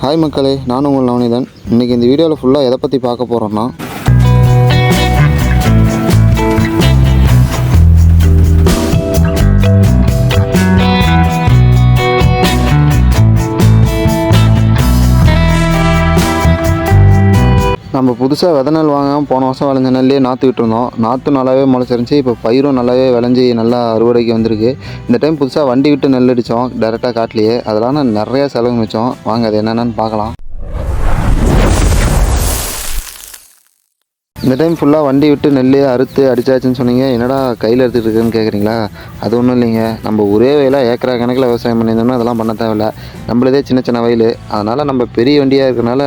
Hi மக்களே நானும் உங்கள் நவனிதன் இன்றைக்கி இந்த வீடியோவில் ஃபுல்லாக எதை பற்றி பார்க்க போகிறோன்னா நம்ம புதுசாக வித நெல் வாங்காமல் போன வருஷம் விளைஞ்ச நெல்லே நாற்றுக்கிட்டு இருந்தோம். நாற்று நல்லாவே முளைச்சிருந்துச்சி. இப்போ பயிரும் நல்லாவே விளைஞ்சி நல்லா அறுவடைக்கு வந்திருக்கு. இந்த டைம் புதுசாக வண்டி விட்டு நெல் அடித்தோம் டேரெக்டாக காட்டிலேயே. அதெல்லாம் நிறையா செலவு மிச்சோம். வாங்க அது என்னென்னு பார்க்கலாம். இந்த டைம் ஃபுல்லாக வண்டி விட்டு நெல் அறுத்து அடிச்சாச்சுன்னு சொன்னீங்க. என்னடா கையில் எடுத்துகிட்டு இருக்குன்னு கேட்குறீங்களா அது ஒன்றும் இல்லைங்க. நம்ம ஒரே வயலாக ஏக்கரா கணக்கில் விவசாயம் பண்ணியிருந்தோம்னா அதெல்லாம் பண்ண தேவையில்ல. நம்மளதே சின்ன சின்ன வயல். அதனால் நம்ம பெரிய வண்டியாக இருக்கிறனால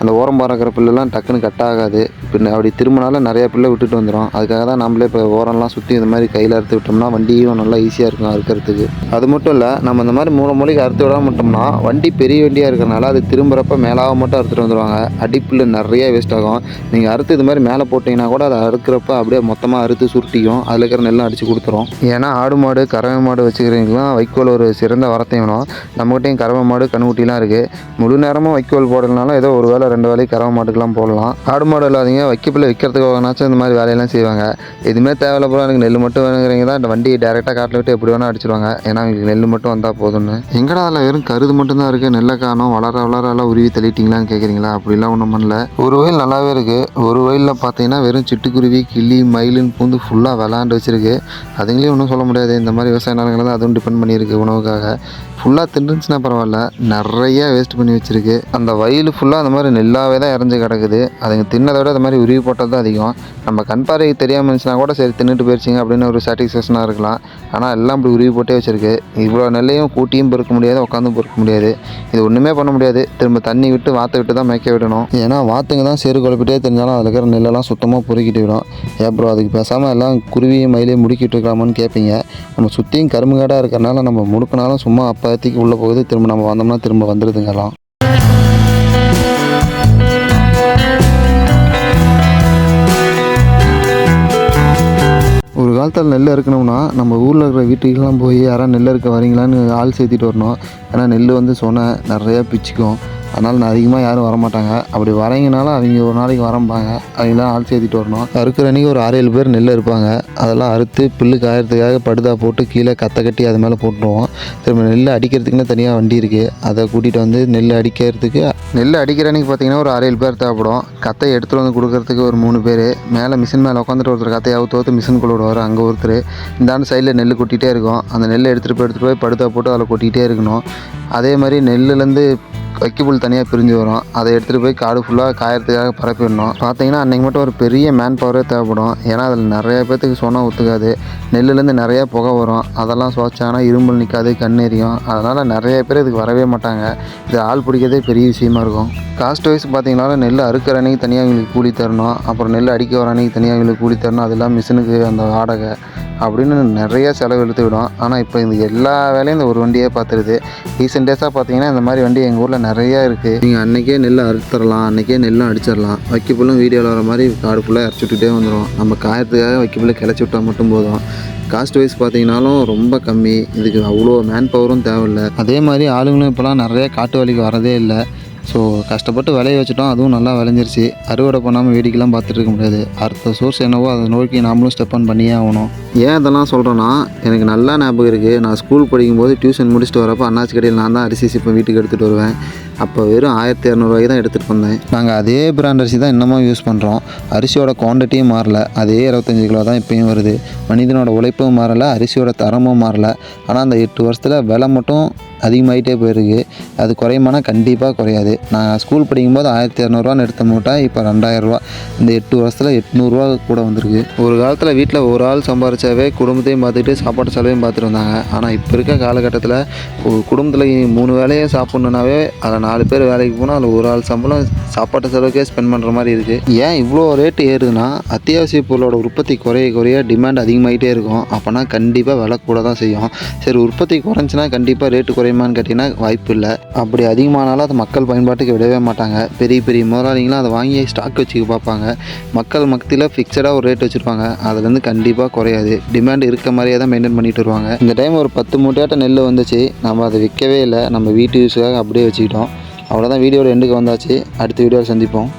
அந்த ஓரம் பறக்கிற பிள்ளைலாம் டக்குன்னு கட் ஆகாது. பின்ன அப்படி திரும்பினாலும் நிறையா பிள்ளை விட்டுட்டு வந்துடும் அதுக்காக தான் நம்மளே இப்போ ஓரம்லாம் சுற்றி இந்த மாதிரி கையில் அறுத்து விட்டோம்னா வண்டியும் நல்லா ஈஸியாக இருக்கும் அறுக்கிறதுக்கு. அது மட்டும் இல்லை நம்ம இந்த மாதிரி மூணு மூலைக்கு அறுத்து விடாமல் விட்டோம்னா வண்டி பெரிய வண்டியாக இருக்கிறனால அது திரும்புறப்ப மேலாக மட்டும் அறுத்துட்டு வந்துடுவாங்க அடிப்புல் நிறைய வேஸ்ட் ஆகும். நீங்கள் அறுத்து இது மாதிரி மேலே போட்டிங்கன்னா கூட அதை அறுக்கிறப்ப அப்படியே மொத்தமாக அறுத்து சுருட்டிக்கும். அதில் இருக்கிற நெல்லும் அடித்து கொடுத்துரும். ஏன்னா ஆடு மாடு கறவை மாடு வச்சுக்கிறவங்களாம் வைக்கோல் ஒரு சிறந்த வரத்தையும் வேணும். நம்மகிட்டையும் கறவை மாடு கண்ணுக்குட்டிலாம் இருக்குது முழு நேரமும் வைக்கோல் போடலனாலும் ஏதோ ஒரு வேளை ரெண்டு வேலைக்கு கறவை மாட்டுக்கெல்லாம் போடலாம். ஆடு மாடு இல்லாதீங்க வைக்கப்பில் விற்கிறதுக்காகனாச்சும் இந்த மாதிரி வேலையெல்லாம் செய்வாங்க. எதுவுமே தேவையில்ல போல எனக்கு நெல் மட்டும் வேணுங்கிறீங்க தான் இந்த வண்டியை டேரெக்டாக காட்டில் விட்டு எப்படி வேணால் அடிச்சிருவாங்க. ஏன்னா அவங்களுக்கு நெல் மட்டும் வந்தால் போதும்னு. எங்கடா அதில் வெறும் கருது மட்டும்தான் இருக்குது நெல்லை காணும். வளர வளர எல்லாம் உருவி தள்ளிட்டீங்களான்னு கேட்குறீங்களா அப்படிலாம் ஒன்றும் பண்ணல. ஒரு வயல் நல்லாவே இருக்குது ஒரு வயல் வயலில் பார்த்தீங்கன்னா வெறும் சிட்டுக்குருவி கிளி மயிலுன்னு பூந்து ஃபுல்லாக விளாண்டு வச்சுருக்கு. அதுங்களையும் ஒன்றும் சொல்ல முடியாது. இந்த மாதிரி விவசாய நிலங்களை தான் அதுவும் டிபெண்ட் பண்ணியிருக்கு உணவுக்காக. ஃபுல்லாக தின்றுச்சுன்னா பரவாயில்ல. நிறைய வேஸ்ட் பண்ணி வச்சிருக்கு. அந்த வயல் ஃபுல்லாக அந்த மாதிரி நெல்லாவே தான் இறஞ்சி கிடக்குது. அதுங்க தின்னதை விட அந்த மாதிரி உருவி போட்டது தான் அதிகம். நம்ம கண் பார்வைக்கு தெரியாமல் இருந்துச்சுன்னா கூட சரி தின்னுட்டு போயிடுச்சிங்க அப்படின்னு ஒரு சாட்டிஸ்ஃபேக்ஷனாக இருக்கலாம். ஆனால் எல்லாம் இப்படி உருவி போட்டே வச்சுருக்கு. இவ்வளோ நெல்லையும் கூட்டியும் பொறுக்க முடியாது உட்காந்தும் பொறுக்க முடியாது. இது ஒன்றுமே பண்ண முடியாது. திரும்ப தண்ணி விட்டு வாத்தை விட்டு தான் மேய்க்க விடணும். ஏன்னா வாத்துங்க தான் சேறு குழப்பிட்டே தெரிஞ்சாலும் அதில் இருக்கிற நெல்லெல்லாம் சுத்தமாக பொறுக்கிட்டு விடும் ஏப்ரோ ப்ரோ அதுக்கு பேசாமல் எல்லாம் குருவியும் மயிலையும் முடுக்கிட்டு இருக்கலாமான்னு கேட்பீங்க நம்ம சுற்றியும் கரும்புகாடாக இருக்கிறனால நம்ம முடுக்கினாலும் சும்மா அப்போதைக்கு உள்ளே போகுது. திரும்ப நம்ம வந்தோம்னா திரும்ப வந்துடுதுங்கலாம் ஒரு காலத்தில் நெல் அறுக்கணும்னா நம்ம ஊரில் இருக்கிற வீட்டுக்கெல்லாம் போய் யாராவது நெல் அறுக்க வரீங்களான்னு ஆள் சேர்த்திட்டு வரணும். ஏன்னா நெல் வந்து சொன்ன நிறையா பிச்சுக்கும். அதனால் அதிகமாக யாரும் வரமாட்டாங்க. அப்படி வரீங்கனாலும் அவங்க ஒரு நாளைக்கு வரம்பாங்க. அவங்களாம் ஆள் சேர்த்திட்டு வரணும். அறுக்கிற அன்றைக்கி ஒரு ஆறு ஏழு பேர் நெல் இருப்பாங்க அதெல்லாம் அறுத்து புல்லு காயறதுக்காக படுதா போட்டு கீழே கத்தை கட்டி அது மேலே போட்டுருவோம். திரும்ப நெல் அடிக்கிறதுக்குன்னு தனியாக வண்டி இருக்குது அதை கூட்டிகிட்டு வந்து நெல் அடிக்கிறதுக்கு நெல் அடிக்கிற அன்றைக்கி பார்த்தீங்கன்னா ஒரு ஆறு ஏழு பேர் தேவைப்படும். கத்தை எடுத்துகிட்டு வந்து கொடுக்கறதுக்கு ஒரு மூணு பேர். மேலே மிஷின் மேலே உட்காந்துட்டு ஒருத்தர் கத்தையை அவுத்து மிஷின் கூட விடுவார். அங்கே ஒருத்தர். இந்தாண்டு சைடில் நெல் கொட்டிகிட்டே இருக்கும். அந்த நெல்லை எடுத்துகிட்டு போய் எடுத்துகிட்டு போய் படுத்தா போட்டு அதில் கொட்டிகிட்டே இருக்கணும். அதே மாதிரி நெல்லுலேருந்து வைக்கப்புல் தனியாக பிரிஞ்சு வரும். அதை எடுத்துகிட்டு போய் காடு ஃபுல்லாக காயறதுக்காக பரப்பிடணும் பார்த்தீங்கன்னா அன்றைக்கி மட்டும் ஒரு பெரிய மேன் பவரே தேவைப்படும். ஏன்னா அதில் நிறைய பேர்த்துக்கு சொன்னால் ஒத்துக்காது. நெல்லுலேருந்து நிறைய புகை வரும். அதெல்லாம் சுவைச்சாங்கன்னா இரும்பல் நிற்காது கண் எரியும். அதனால் நிறைய பேர் இதுக்கு வரவே மாட்டாங்க. இது ஆள் பிடிக்கிறதே பெரிய விஷயமா இருக்கும். காஸ்ட் வைஸ் பார்த்தீங்கன்னா நெல் அறுக்கிற அன்னைக்கு தனியாக எங்களுக்கு கூலி தரணும். அப்புறம் நெல் அடிக்க வர அன்னைக்கு தனியாக எங்களுக்கு கூலி தரணும். அதெல்லாம் மிஷினுக்கு அந்த வாடகை. அப்படின்னு நிறைய செலவு இழுத்து விடும். ஆனால் இப்போ இந்த எல்லா வேலையும் இந்த ஒரு வண்டியே பார்த்துருது ரீசெண்ட் டேஸாக பார்த்தீங்கன்னா இந்த மாதிரி வண்டி எங்கள் ஊரில் நிறையா இருக்குது நீங்கள் அன்றைக்கே நெல் அறுத்துடலாம் அன்றைக்கே நெல்லும் அடிச்சிடலாம். வைக்கப்புல்லும் வீடியோவில் வர மாதிரி காடு ஃபுல்லாக இறச்சி விட்டுட்டே வந்துடும் நம்ம காயறதுக்காக வைக்கப்புல்ல கிளச்சி விட்டால் மட்டும் போதும். காஸ்ட் வைஸ் பார்த்தீங்கனாலும் ரொம்ப கம்மி. இதுக்கு அவ்வளோ மேன் பவரும் தேவையில்லை. அதே மாதிரி ஆளுங்களும் இப்போலாம் நிறைய காட்டு வழிக்கு வரதே இல்லை. ஸோ கஷ்டப்பட்டு விளைய வச்சுட்டோம். அதுவும் நல்லா விளைஞ்சிருச்சு. அறுவடை பண்ணாமல் வேடிக்கைலாம் பார்த்துட்டு இருக்க முடியாது. அடுத்த சோர்ஸ் என்னவோ அதை நோக்கி நாமளும் ஸ்டெப் ஆன் பண்ணியே ஆகணும். ஏன் இதெல்லாம் சொல்கிறேன்னா எனக்கு நல்லா ஞாபகம் இருக்குது நான் ஸ்கூல் படிக்கும்போது டியூஷன் முடிச்சுட்டு வரப்போ அண்ணாச்சி கடையில் நான் தான் அரிசி சிப்பம் வீட்டுக்கு எடுத்துகிட்டு வருவேன். அப்போ வெறும் ஆயிரத்தி இரநூறுவாய்க்கு தான் எடுத்துகிட்டு வந்தேன். நாங்கள் அதே பிராண்ட் அரிசி தான் இன்னமும் யூஸ் பண்ணுறோம் அரிசியோட குவான்டிட்டியும் மாறல. அதே இருபத்தஞ்சி கிலோ தான் இப்போயும் வருது. மனிதனோட உழைப்பும் மாறலை. அரிசியோட தரமும் மாறல. ஆனால் அந்த எட்டு வருஷத்தில் விலை மட்டும் அதிகமாகிட்டே போயிருக்கு. அது குறையுமானா கண்டிப்பாக குறையாது. நான் ஸ்கூல் படிக்கும்போது ஆயிரத்தி இரநூறுவான்னு எடுத்த மூட்டை இப்போ ரெண்டாயிரரூவா. இந்த எட்டு வருஷத்தில் எட்நூறுரூவா கூட வந்திருக்கு. ஒரு காலத்தில் வீட்டில் ஒரு ஆள் சம்பாரிச்சாவே குடும்பத்தையும் பார்த்துட்டு சாப்பாட்டு செலவையும் பார்த்துட்டு வந்தாங்க ஆனால் இப்போ இருக்க காலகட்டத்தில் குடும்பத்தில் மூணு வேலையை சாப்பிட்ணுனாவே அதில் நாலு பேர் வேலைக்கு போனால் அதில் ஒரு ஆள் சம்பளம் சாப்பாட்டு செலவுக்கே ஸ்பெண்ட் பண்ணுற மாதிரி இருக்குது ஏன் இவ்வளோ ரேட்டு ஏறுதுன்னா அத்தியாவசிய பொருளோட உற்பத்தி குறைய குறைய டிமாண்ட் அதிகமாகிட்டே இருக்கும். அப்போனா கண்டிப்பாக விலை கூட தான் செய்யும். சரி உற்பத்தி குறைஞ்சினா கண்டிப்பாக ரேட்டு குறையுமான்னு கேட்டிங்கன்னா வாய்ப்பு இல்லை. அப்படி அதிகமானாலும் அதை மக்கள் பயன்பாட்டுக்கு விடவே மாட்டாங்க. பெரிய பெரிய முதலாளிங்களாம் அதை வாங்கி ஸ்டாக் வச்சுக்க பார்ப்பாங்க. மக்கள் மத்தியில் ஃபிக்ஸடாக ஒரு ரேட் வச்சுருப்பாங்க. அதுலேருந்து கண்டிப்பாக குறையாது. டிமாண்ட் இருக்க மாதிரியே தான் மெயின்டைன் பண்ணிட்டு வருவாங்க. இந்த டைம் ஒரு பத்து மூட்டையாட்ட நெல் வந்துச்சு. நம்ம அதை விற்கவே இல்லை. நம்ம வீட்டு யூஸுக்காக அப்படியே வச்சுக்கிட்டோம். அவ்வளோதான் வீடியோட எண்டுக்கு வந்தாச்சு. அடுத்த வீடியோவில் சந்திப்போம்.